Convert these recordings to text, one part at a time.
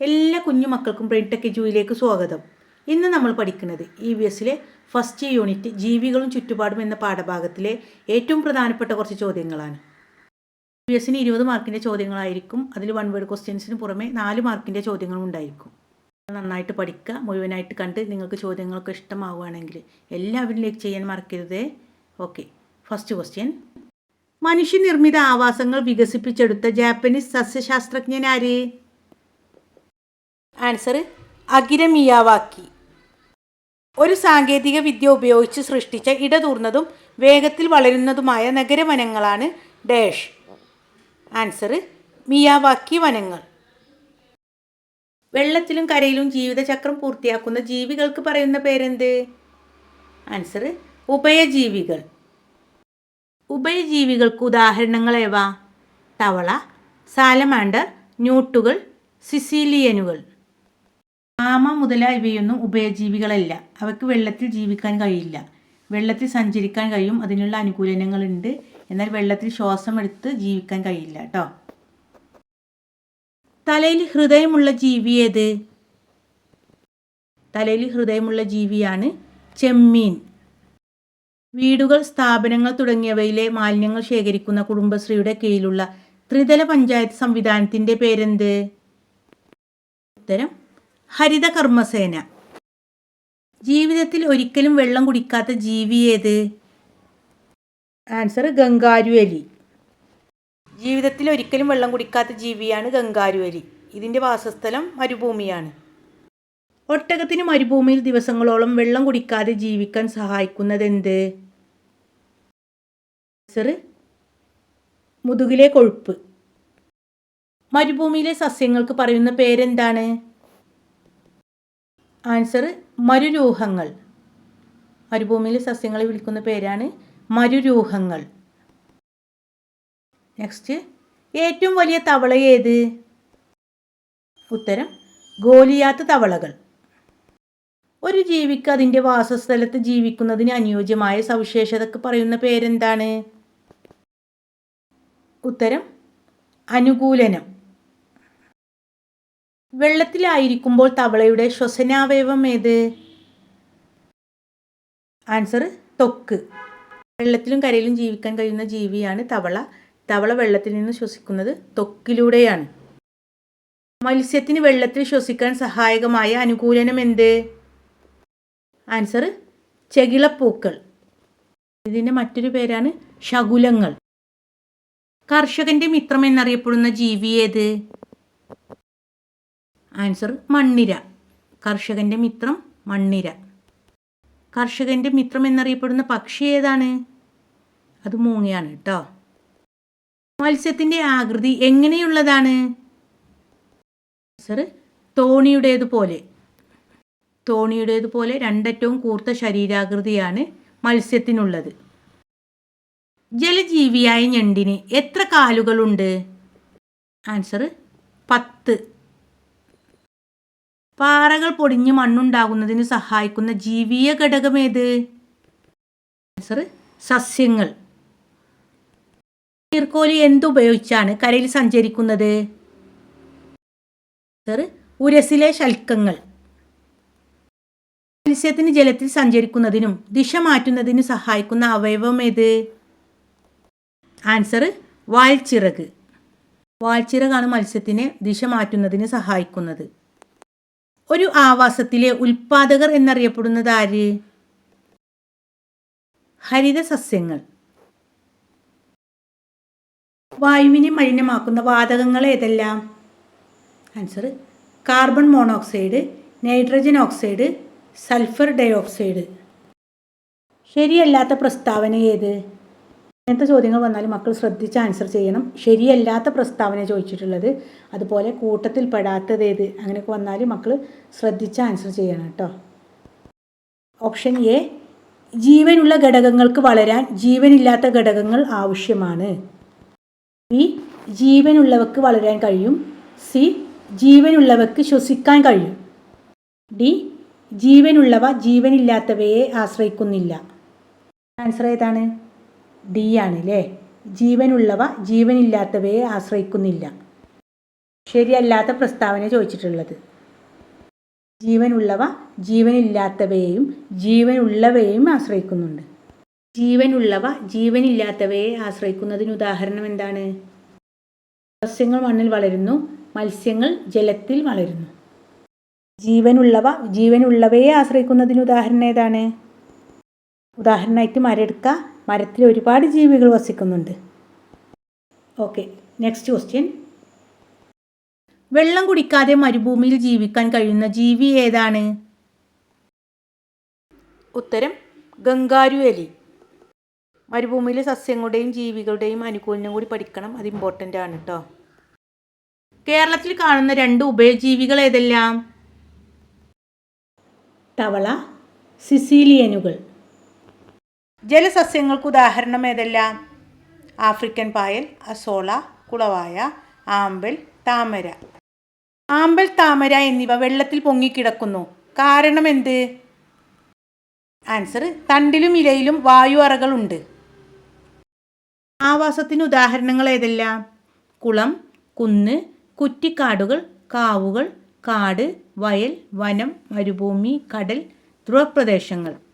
എല്ലാ കുഞ്ഞു മക്കൾക്കും ബ്രെയിൻ ടെക് ജൂയിലേക്ക് സ്വാഗതം. ഇന്ന് നമ്മൾ പഠിക്കുന്നത് ഇ വി എസിലെ ഫസ്റ്റ് യൂണിറ്റ് ജീവികളും ചുറ്റുപാടും എന്ന പാഠഭാഗത്തിലെ ഏറ്റവും പ്രധാനപ്പെട്ട കുറച്ച് ചോദ്യങ്ങളാണ്. ഇ വി എസിന് ഇരുപത് മാർക്കിന്റെ ചോദ്യങ്ങളായിരിക്കും. അതിൽ വൺ വേർഡ് ക്വസ്റ്റ്യൻസിന് പുറമെ നാല് മാർക്കിന്റെ ചോദ്യങ്ങളും ഉണ്ടായിരിക്കും. നന്നായിട്ട് പഠിക്കുക മുഴുവനായിട്ട് കണ്ട് നിങ്ങൾക്ക് ചോദ്യങ്ങളൊക്കെ ഇഷ്ടമാവുകയാണെങ്കിൽ എല്ലാവരും ലൈക്ക് ചെയ്യാൻ മറക്കരുത്. ഓക്കെ ഫസ്റ്റ് ക്വസ്റ്റ്യൻ മനുഷ്യനിർമ്മിത ആവാസങ്ങൾ വികസിപ്പിച്ചെടുത്ത ജാപ്പനീസ് സസ്യശാസ്ത്രജ്ഞൻ ആര്? ആൻസർ അകിര മിയാവാക്കി ഒരു സാങ്കേതിക വിദ്യ ഉപയോഗിച്ച് സൃഷ്ടിച്ച ഇടതൂർന്നതും വേഗത്തിൽ വളരുന്നതുമായ നഗരവനങ്ങളാണ് ഡാഷ്. ആൻസർ മിയാവാക്കി വനങ്ങൾ. വെള്ളത്തിലും കരയിലും ജീവിതചക്രം പൂർത്തിയാക്കുന്ന ജീവികൾക്ക് പറയുന്ന പേരെന്ത്? ആൻസർ ഉഭയജീവികൾ. ഉഭയജീവികൾക്ക് ഉദാഹരണങ്ങൾ ഏവ തവള സാലമാണ്ടർ ന്യൂട്ടുകൾ സിസീലിയനുകൾ. ആമ മുതലായവയൊന്നും ഉഭയജീവികളല്ല. അവയ്ക്ക് വെള്ളത്തിൽ ജീവിക്കാൻ കഴിയില്ല. വെള്ളത്തിൽ സഞ്ചരിക്കാൻ കഴിയും. അതിനുള്ള അനുകൂലനങ്ങളുണ്ട്. എന്നാൽ വെള്ളത്തിൽ ശ്വാസം എടുത്ത് ജീവിക്കാൻ കഴിയില്ല കേട്ടോ തലയിൽ ഹൃദയമുള്ള ജീവി ഏത്? തലയിൽ ഹൃദയമുള്ള ജീവിയാണ് ചെമ്മീൻ. വീടുകൾ സ്ഥാപനങ്ങൾ തുടങ്ങിയവയിലെ മാലിന്യങ്ങൾ ശേഖരിക്കുന്ന കുടുംബശ്രീയുടെ കീഴിലുള്ള ത്രിതല പഞ്ചായത്ത് സംവിധാനത്തിന്റെ പേരെന്ത്? ഉത്തരം ഹരിത കർമ്മസേന ജീവിതത്തിൽ ഒരിക്കലും വെള്ളം കുടിക്കാത്ത ജീവി ഏത്? ആൻസർ ഗംഗാരുവലി. ജീവിതത്തിൽ ഒരിക്കലും വെള്ളം കുടിക്കാത്ത ജീവിയാണ് ഗംഗാരുവലി. ഇതിന്റെ വാസസ്ഥലം മരുഭൂമിയാണ്. ഒട്ടകത്തിന് മരുഭൂമിയിൽ ദിവസങ്ങളോളം വെള്ളം കുടിക്കാതെ ജീവിക്കാൻ സഹായിക്കുന്നത് എന്ത് ആൻസർ മുതുകിലെ കൊഴുപ്പ്. മരുഭൂമിയിലെ സസ്യങ്ങൾക്ക് പറയുന്ന പേരെന്താണ്? ആൻസർ മരുരൂഹങ്ങൾ. മരുഭൂമിയിൽ സസ്യങ്ങളെ വിളിക്കുന്ന പേരാണ് മരുരൂഹങ്ങൾ. നെക്സ്റ്റ് ഏറ്റവും വലിയ തവള ഏത്? ഉത്തരം ഗോലിയാത്ത തവളകൾ. ഒരു ജീവിക്ക് അതിന്റെ വാസസ്ഥലത്ത് ജീവിക്കുന്നതിന് അനുയോജ്യമായ സവിശേഷതക്ക് പറയുന്ന പേരെന്താണ്? ഉത്തരം അനുകൂലനം. വെള്ളത്തിലായിരിക്കുമ്പോൾ തവളയുടെ ശ്വസനാവയവം ഏത്? ആൻസർ തൊക്ക്. വെള്ളത്തിലും കരയിലും ജീവിക്കാൻ കഴിയുന്ന ജീവിയാണ് തവള. തവള വെള്ളത്തിൽ നിന്ന് ശ്വസിക്കുന്നത് ത്വക്കിലൂടെയാണ് മത്സ്യത്തിന് വെള്ളത്തിൽ ശ്വസിക്കാൻ സഹായകമായ അനുകൂലനം എന്ത്? ആൻസർ ചെകിളപ്പൂക്കൾ. ഇതിന്റെ മറ്റൊരു പേരാണ് ശകുലങ്ങൾ. കർഷകന്റെ മിത്രം എന്നറിയപ്പെടുന്ന ജീവി ഏത്? ആൻസർ മണ്ണിര. കർഷകന്റെ മിത്രം മണ്ണിര. കർഷകന്റെ മിത്രം എന്നറിയപ്പെടുന്ന പക്ഷി ഏതാണ്? അത് മൂങ്ങയാണ് കേട്ടോ. മത്സ്യത്തിന്റെ ആകൃതി എങ്ങനെയുള്ളതാണ്? ആൻസർ തോണിയുടേതുപോലെ. തോണിയുടേതുപോലെ രണ്ടറ്റവും കൂർത്ത ശരീരാകൃതിയാണ് മത്സ്യത്തിനുള്ളത്. ജലജീവിയായ ഞണ്ടിന് എത്ര കാലുകളുണ്ട്? ആൻസർ പത്ത്. പാറകൾ പൊടിഞ്ഞ് മണ്ണുണ്ടാകുന്നതിന് സഹായിക്കുന്ന ജീവീയ ഘടകം ആൻസർ സസ്യങ്ങൾ. നീർക്കോലി എന്തുപയോഗിച്ചാണ് കരയിൽ സഞ്ചരിക്കുന്നത്? ഉരസിലെ ശൽക്കങ്ങൾ. മത്സ്യത്തിന് ജലത്തിൽ സഞ്ചരിക്കുന്നതിനും ദിശ മാറ്റുന്നതിനും സഹായിക്കുന്ന അവയവം ഏത്? ആൻസർ വാൽച്ചിറക്. വാൽച്ചിറകാണ് മത്സ്യത്തിനെ ദിശ മാറ്റുന്നതിന് സഹായിക്കുന്നത്. ഒരു ആവാസത്തിലെ ഉൽപാദകർ എന്നറിയപ്പെടുന്നത് ആര്? ഹരിത സസ്യങ്ങൾ വായുവിനെ മലിനമാക്കുന്ന വാതകങ്ങൾ ഏതെല്ലാം? Answer carbon monoxide nitrogen oxide sulphur dioxide ശരിയല്ലാത്ത പ്രസ്താവന ഏത്? ഇങ്ങനത്തെ ചോദ്യങ്ങൾ വന്നാലും മക്കൾ ശ്രദ്ധിച്ച് ആൻസർ ചെയ്യണം. ശരിയല്ലാത്ത പ്രസ്താവന ചോദിച്ചിട്ടുള്ളത് അതുപോലെ കൂട്ടത്തിൽ പെടാത്തത് ഏത് അങ്ങനെയൊക്കെ വന്നാൽ മക്കൾ ശ്രദ്ധിച്ച് ആൻസർ ചെയ്യണം കേട്ടോ. ഓപ്ഷൻ എ ജീവനുള്ള ഘടകങ്ങൾക്ക് വളരാൻ ജീവനില്ലാത്ത ഘടകങ്ങൾ ആവശ്യമാണ്. ബി ജീവനുള്ളവക്ക് വളരാൻ കഴിയും. സി ജീവനുള്ളവക്ക് ശ്വസിക്കാൻ കഴിയും. ഡി ജീവനുള്ളവ ജീവനില്ലാത്തവയെ ആശ്രയിക്കുന്നില്ല. ആൻസർ ഏതാണ്? ഡി ആണല്ലേ ജീവനുള്ളവ ജീവനില്ലാത്തവയെ ആശ്രയിക്കുന്നില്ല. ശരിയല്ലാത്ത പ്രസ്താവന ചോദിച്ചിട്ടുള്ളത്. ജീവനുള്ളവ ജീവനില്ലാത്തവയെയും ജീവനുള്ളവയെയും ആശ്രയിക്കുന്നുണ്ട്. ജീവനുള്ളവ ജീവനില്ലാത്തവയെ ആശ്രയിക്കുന്നതിന് ഉദാഹരണം എന്താണ്? സസ്യങ്ങൾ മണ്ണിൽ വളരുന്നു മത്സ്യങ്ങൾ ജലത്തിൽ വളരുന്നു. ജീവനുള്ളവ ജീവനുള്ളവയെ ആശ്രയിക്കുന്നതിന് ഉദാഹരണം ഏതാണ്? ഉദാഹരണമായിട്ട് മരം എടുക്കുക മരത്തിൽ ഒരുപാട് ജീവികൾ വസിക്കുന്നുണ്ട്. ഓക്കെ നെക്സ്റ്റ് ക്വസ്റ്റ്യൻ വെള്ളം കുടിക്കാതെ മരുഭൂമിയിൽ ജീവിക്കാൻ കഴിയുന്ന ജീവി ഏതാണ്? ഉത്തരം ഗംഗാരുവലി മരുഭൂമിയിലെ സസ്യങ്ങളുടെയും ജീവികളുടെയും അനുകൂലനം കൂടി പഠിക്കണം അത് ഇമ്പോർട്ടന്റ് ആണ് കേട്ടോ കേരളത്തിൽ കാണുന്ന രണ്ട് ഉഭയജീവികൾ ഏതെല്ലാം? തവള സിസീലിയനുകൾ. ജലസസ്യങ്ങൾക്ക് ഉദാഹരണം ഏതെല്ലാം? ആഫ്രിക്കൻ പായൽ അസോള കുളവായ ആമ്പൽ താമര. ആമ്പൽ താമര എന്നിവ വെള്ളത്തിൽ പൊങ്ങിക്കിടക്കുന്നു. കാരണം എന്ത്? ആൻസർ തണ്ടിലും ഇലയിലും വായു അറകളുണ്ട് ആവാസത്തിന് ഉദാഹരണങ്ങൾ ഏതെല്ലാം? കുളം കുന്ന് കുറ്റിക്കാടുകൾ കാവുകൾ കാട് വയൽ വനം മരുഭൂമി കടൽ ധ്രുവപ്രദേശങ്ങൾ.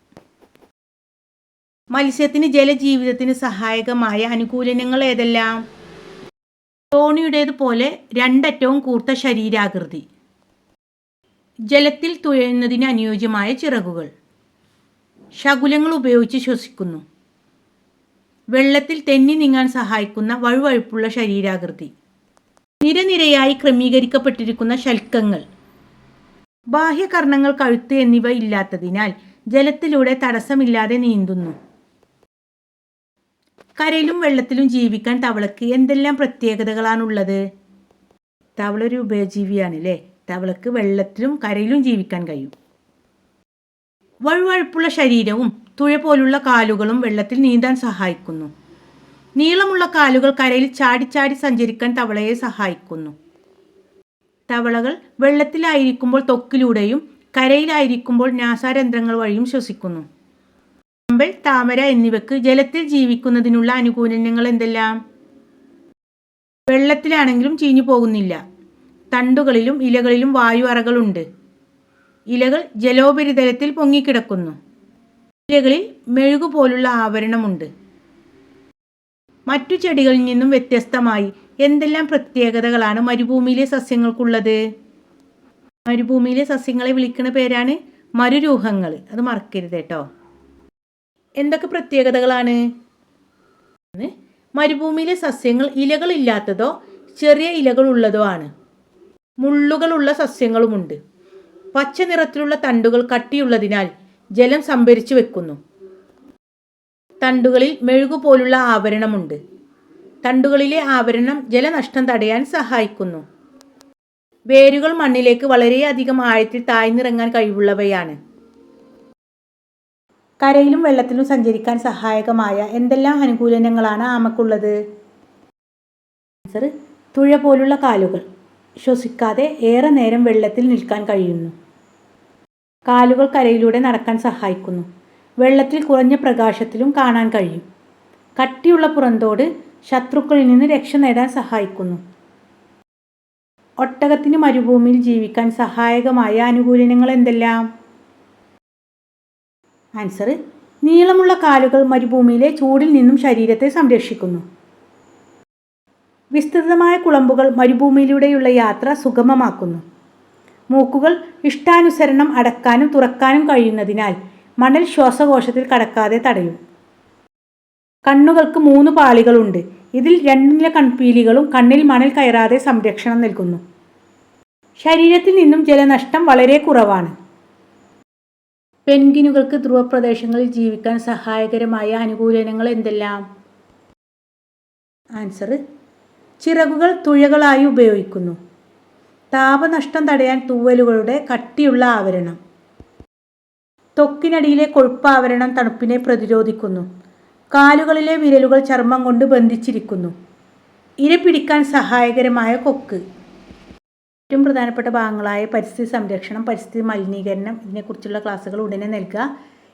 മത്സ്യത്തിന് ജലജീവിതത്തിന് സഹായകമായ അനുകൂലനങ്ങൾ ഏതെല്ലാം? തോണിയുടേതുപോലെ രണ്ടറ്റവും കൂർത്ത ശരീരാകൃതി. ജലത്തിൽ തുഴയുന്നതിന് അനുയോജ്യമായ ചിറകുകൾ. ശകുലങ്ങൾ ഉപയോഗിച്ച് ശ്വസിക്കുന്നു. വെള്ളത്തിൽ തെന്നി നീങ്ങാൻ സഹായിക്കുന്ന വഴുവഴുപ്പുള്ള ശരീരാകൃതി. നിരനിരയായി ക്രമീകരിക്കപ്പെട്ടിരിക്കുന്ന ശൽക്കങ്ങൾ. ബാഹ്യകർണങ്ങൾ കഴുത്ത് എന്നിവ ഇല്ലാത്തതിനാൽ ജലത്തിലൂടെ തടസ്സമില്ലാതെ നീന്തുന്നു. കരയിലും വെള്ളത്തിലും ജീവിക്കാൻ തവളക്ക് എന്തെല്ലാം പ്രത്യേകതകളാണുള്ളത്? തവള ഒരു ഉപജീവിയാണ് അല്ലേ തവളക്ക് വെള്ളത്തിലും കരയിലും ജീവിക്കാൻ കഴിയും. വഴുവഴുപ്പുള്ള ശരീരവും തുഴ പോലുള്ള കാലുകളും വെള്ളത്തിൽ നീന്താൻ സഹായിക്കുന്നു. നീളമുള്ള കാലുകൾ കരയിൽ ചാടിച്ചാടി സഞ്ചരിക്കാൻ തവളയെ സഹായിക്കുന്നു. തവളകൾ വെള്ളത്തിലായിരിക്കുമ്പോൾ ത്വക്കിലൂടെയും കരയിലായിരിക്കുമ്പോൾ നാസാരന്ധ്രങ്ങൾ വഴിയും ശ്വസിക്കുന്നു. അമ്പൽ താമര എന്നിവയ്ക്ക് ജലത്തിൽ ജീവിക്കുന്നതിനുള്ള അനുകൂലനങ്ങൾ എന്തെല്ലാം? വെള്ളത്തിലാണെങ്കിലും ചീഞ്ഞു പോകുന്നില്ല. തണ്ടുകളിലും ഇലകളിലും വായു അറകളുണ്ട് ഇലകൾ ജലോപരിതലത്തിൽ പൊങ്ങിക്കിടക്കുന്നു. ഇലകളിൽ മെഴുകുപോലുള്ള ആവരണമുണ്ട്. മറ്റു ചെടികളിൽ നിന്നും വ്യത്യസ്തമായി എന്തെല്ലാം പ്രത്യേകതകളാണ് മരുഭൂമിയിലെ സസ്യങ്ങൾക്കുള്ളത്? മരുഭൂമിയിലെ സസ്യങ്ങളെ വിളിക്കുന്ന പേരാണ് മരുരൂഹങ്ങൾ. അത് മറക്കരുത് കേട്ടോ. എന്തൊക്കെ പ്രത്യേകതകളാണ്? മരുഭൂമിയിലെ സസ്യങ്ങൾ ഇലകളില്ലാത്തതോ ചെറിയ ഇലകളുള്ളതോ ആണ്. മുള്ളുകളുള്ള സസ്യങ്ങളുമുണ്ട്. പച്ച നിറത്തിലുള്ള തണ്ടുകൾ കട്ടിയുള്ളതിനാൽ ജലം സംഭരിച്ചു വെക്കുന്നു. തണ്ടുകളിൽ മെഴുകുപോലുള്ള ആവരണമുണ്ട്. തണ്ടുകളിലെ ആവരണം ജലനഷ്ടം തടയാൻ സഹായിക്കുന്നു. വേരുകൾ മണ്ണിലേക്ക് വളരെയധികം ആഴത്തിൽ താഴ്ന്നിറങ്ങാൻ കഴിവുള്ളവയാണ്. കരയിലും വെള്ളത്തിലും സഞ്ചരിക്കാൻ സഹായകമായ എന്തെല്ലാം അനുകൂലനങ്ങളാണ് ആമക്കുള്ളത്? ആൻസർ തുഴ പോലുള്ള കാലുകൾ. ശ്വസിക്കാതെ ഏറെ നേരം വെള്ളത്തിൽ നിൽക്കാൻ കഴിയുന്നു. കാലുകൾ കരയിലൂടെ നടക്കാൻ സഹായിക്കുന്നു. വെള്ളത്തിൽ കുറഞ്ഞ പ്രകാശത്തിലും കാണാൻ കഴിയും. കട്ടിയുള്ള പുറന്തോട് ശത്രുക്കളിൽ നിന്ന് രക്ഷ നേടാൻ സഹായിക്കുന്നു. ഒട്ടകത്തിന് മരുഭൂമിയിൽ ജീവിക്കാൻ സഹായകമായ അനുകൂലനങ്ങൾ എന്തെല്ലാം? ആൻസർ നീളമുള്ള കാലുകൾ മരുഭൂമിയിലെ ചൂടിൽ നിന്നും ശരീരത്തെ സംരക്ഷിക്കുന്നു. വിസ്തൃതമായ കുളമ്പുകൾ മരുഭൂമിയിലൂടെയുള്ള യാത്ര സുഗമമാക്കുന്നു. മൂക്കുകൾ ഇഷ്ടാനുസരണം അടക്കാനും തുറക്കാനും കഴിയുന്നതിനാൽ മണൽ ശ്വാസകോശത്തിൽ കടക്കാതെ തടയും. കണ്ണുകൾക്ക് മൂന്ന് പാളികളുണ്ട്. ഇതിൽ രണ്ടിലെ കൺപീലികളും കണ്ണിൽ മണൽ കയറാതെ സംരക്ഷണം നൽകുന്നു. ശരീരത്തിൽ നിന്നും ജലനഷ്ടം വളരെ കുറവാണ്. പെൻഗിനുകൾക്ക് ധ്രുവപ്രദേശങ്ങളിൽ ജീവിക്കാൻ സഹായകരമായ അനുകൂലനങ്ങൾ എന്തെല്ലാം? ആൻസർ ചിറകുകൾ തുഴകളായി ഉപയോഗിക്കുന്നു. താപനഷ്ടം തടയാൻ തൂവലുകളുടെ കട്ടിയുള്ള ആവരണം. തൊക്കിനടിയിലെ കൊഴുപ്പാവരണം തണുപ്പിനെ പ്രതിരോധിക്കുന്നു. കാലുകളിലെ വിരലുകൾ ചർമ്മം കൊണ്ട് ബന്ധിച്ചിരിക്കുന്നു. ഇര പിടിക്കാൻ സഹായകരമായ കൊക്ക്. ഏറ്റവും പ്രധാനപ്പെട്ട ഭാഗങ്ങളായ പരിസ്ഥിതി സംരക്ഷണം പരിസ്ഥിതി മലിനീകരണം ഇതിനെക്കുറിച്ചുള്ള ക്ലാസ്സുകൾ ഉടനെ നൽകുക.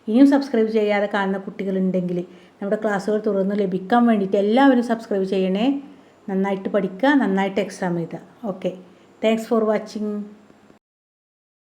ഇനിയും സബ്സ്ക്രൈബ് ചെയ്യാതെ കാണുന്ന കുട്ടികളുണ്ടെങ്കിൽ നമ്മുടെ ക്ലാസ്സുകൾ തുറന്ന് ലഭിക്കാൻ വേണ്ടിയിട്ട് എല്ലാവരും സബ്സ്ക്രൈബ് ചെയ്യണേ. നന്നായിട്ട് പഠിക്കുക നന്നായിട്ട് എക്സാം എഴുതുക. Okay thanks for watching